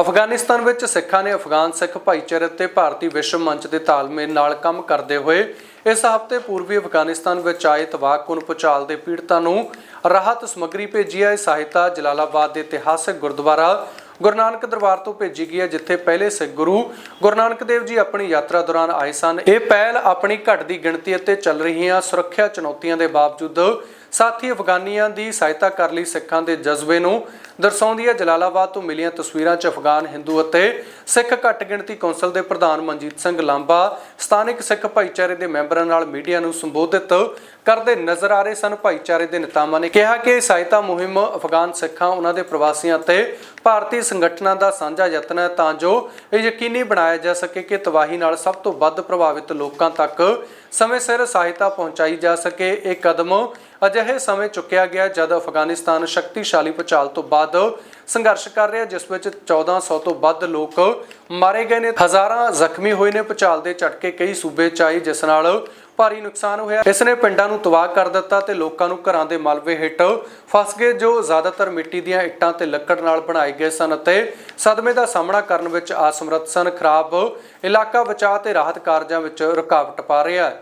ਅਫਗਾਨਿਸਤਾਨ ਵਿੱਚ ਸਿੱਖਾਂ ਨੇ ਅਫਗਾਨ ਸਿੱਖ ਭਾਈਚਾਰੇ ਤੇ ਭਾਰਤੀ ਵਿਸ਼ਵ ਮੰਚ ਦੇ ਤਾਲਮੇਲ ਨਾਲ ਕੰਮ ਕਰਦੇ ਹੋਏ ਇਸ ਹਫ਼ਤੇ ਪੂਰਬੀ ਅਫਗਾਨਿਸਤਾਨ ਵਿੱਚ ਆਏ ਤਬਾਹਕੁਨ ਭੂਚਾਲ ਦੇ ਪੀੜਤਾਂ ਨੂੰ ਰਾਹਤ ਸਮੱਗਰੀ ਭੇਜੀ ਹੈ। ਸਹਾਇਤਾ ਜਲਾਲਾਬਾਦ ਦੇ ਇਤਿਹਾਸਕ ਗੁਰਦੁਆਰਾ ਗੁਰੂ ਨਾਨਕ ਦਰਬਾਰ ਤੋਂ ਭੇਜੀ ਗਈ ਹੈ, ਜਿੱਥੇ ਪਹਿਲੇ ਸਿੱਖ ਗੁਰੂ ਗੁਰੂ ਨਾਨਕ ਦੇਵ ਜੀ ਆਪਣੀ ਯਾਤਰਾ ਦੌਰਾਨ ਆਏ ਸਨ। ਇਹ ਪਹਿਲ ਆਪਣੀ ਘਟਦੀ ਗਿਣਤੀ ਅਤੇ ਚੱਲ ਰਹੀਆਂ ਸੁਰੱਖਿਆ ਚੁਣੌਤੀਆਂ ਦੇ ਬਾਵਜੂਦ ਸਾਥੀ ਅਫਗਾਨੀਆਂ ਦੀ ਸਹਾਇਤਾ ਕਰ ਲਈ ਸਿੱਖਾਂ ਦੇ ਜਜ਼ਬੇ ਨੂੰ ਦਰਸਾਉਂਦੀ ਹੈ, ਜਲਾਲਾਬਾਦ ਤੋਂ ਮਿਲੀਆਂ ਤਸਵੀਰਾਂ 'ਚ ਅਫਗਾਨ ਹਿੰਦੂ ਅਤੇ ਸਿੱਖ ਘੱਟ ਗਿਣਤੀ ਕੌਂਸਲ ਦੇ ਪ੍ਰਧਾਨ ਮਨਜੀਤ ਸਿੰਘ ਲਾਂਬਾ ਸਥਾਨਕ ਸਿੱਖ ਭਾਈਚਾਰੇ ਦੇ ਮੈਂਬਰਾਂ ਨਾਲ ਮੀਡੀਆ ਨੂੰ ਸੰਬੋਧਿਤ ਕਰਦੇ ਨਜ਼ਰ ਆ ਰਹੇ ਸਨ। ਭਾਈਚਾਰੇ ਦੇ ਨੇਤਾਵਾਂ ਨੇ ਕਿਹਾ ਕਿ ਸਹਾਇਤਾ ਮੁਹਿੰਮ ਅਫਗਾਨ ਸਿੱਖਾਂ, ਉਹਨਾਂ ਦੇ ਪ੍ਰਵਾਸੀਆਂ ਅਤੇ ਭਾਰਤੀ ਸੰਗਠਨਾਂ ਦਾ ਸਾਂਝਾ ਯਤਨ ਹੈ। ਤਾਂ ਜੋ ਇਹ ਯਕੀਨੀ ਬਣਾਇਆ ਜਾ ਸਕੇ ਕਿ ਤਬਾਹੀ ਨਾਲ ਸਭ ਤੋਂ ਵੱਧ ਪ੍ਰਭਾਵਿਤ ਲੋਕਾਂ ਤੱਕ ਸਮੇਂ ਸਿਰ ਸਹਾਇਤਾ ਪਹੁੰਚਾਈ ਜਾ ਸਕੇ। ਇਹ ਕਦਮ ਅਜਿਹੇ ਸਮੇਂ ਚੁੱਕਿਆ ਗਿਆ ਜਦ ਅਫਗਾਨਿਸਤਾਨ ਸ਼ਕਤੀਸ਼ਾਲੀ ਭੁਚਾਲ ਤੋਂ ਬਾਅਦ ਸੰਘਰਸ਼ ਕਰ ਰਿਹਾ ਜਿਸ ਵਿੱਚ 1400 ਤੋਂ ਵੱਧ ਲੋਕ ਮਾਰੇ ਗਏ ਨੇ। ਹਜ਼ਾਰਾਂ ਜ਼ਖਮੀ ਹੋਏ ਨੇ, ਭੁਚਾਲ ਦੇ ਝਟਕੇ, ਕਈ ਸੂਬੇ ਚ ਆਈ ਜਿਸ ਨਾਲ ਭਾਰੀ ਨੁਕਸਾਨ ਹੋਇਆ। ਇਸ ਨੇ ਪਿੰਡਾਂ ਨੂੰ ਤਬਾਹ ਕਰ ਦਿੱਤਾ ਤੇ ਲੋਕਾਂ ਨੂੰ ਘਰਾਂ ਦੇ ਮਲਬੇ ਹੇਠ ਫਸ ਗਏ, ਜੋ ਜ਼ਿਆਦਾਤਰ ਮਿੱਟੀ ਦੀਆਂ ਇੱਟਾਂ ਤੇ ਲੱਕੜ ਨਾਲ ਬਣਾਏ ਗਏ ਸਨ ਅਤੇ ਸਦਮੇ ਦਾ ਸਾਹਮਣਾ ਕਰਨ ਵਿੱਚ ਅਸਮਰੱਥ ਸਨ। ਖਰਾਬ ਇਲਾਕਾ ਬਚਾਅ ਤੇ ਰਾਹਤ ਕਾਰਜਾਂ ਵਿੱਚ ਰੁਕਾਵਟ ਪਾ ਰਿਹਾ ਹੈ।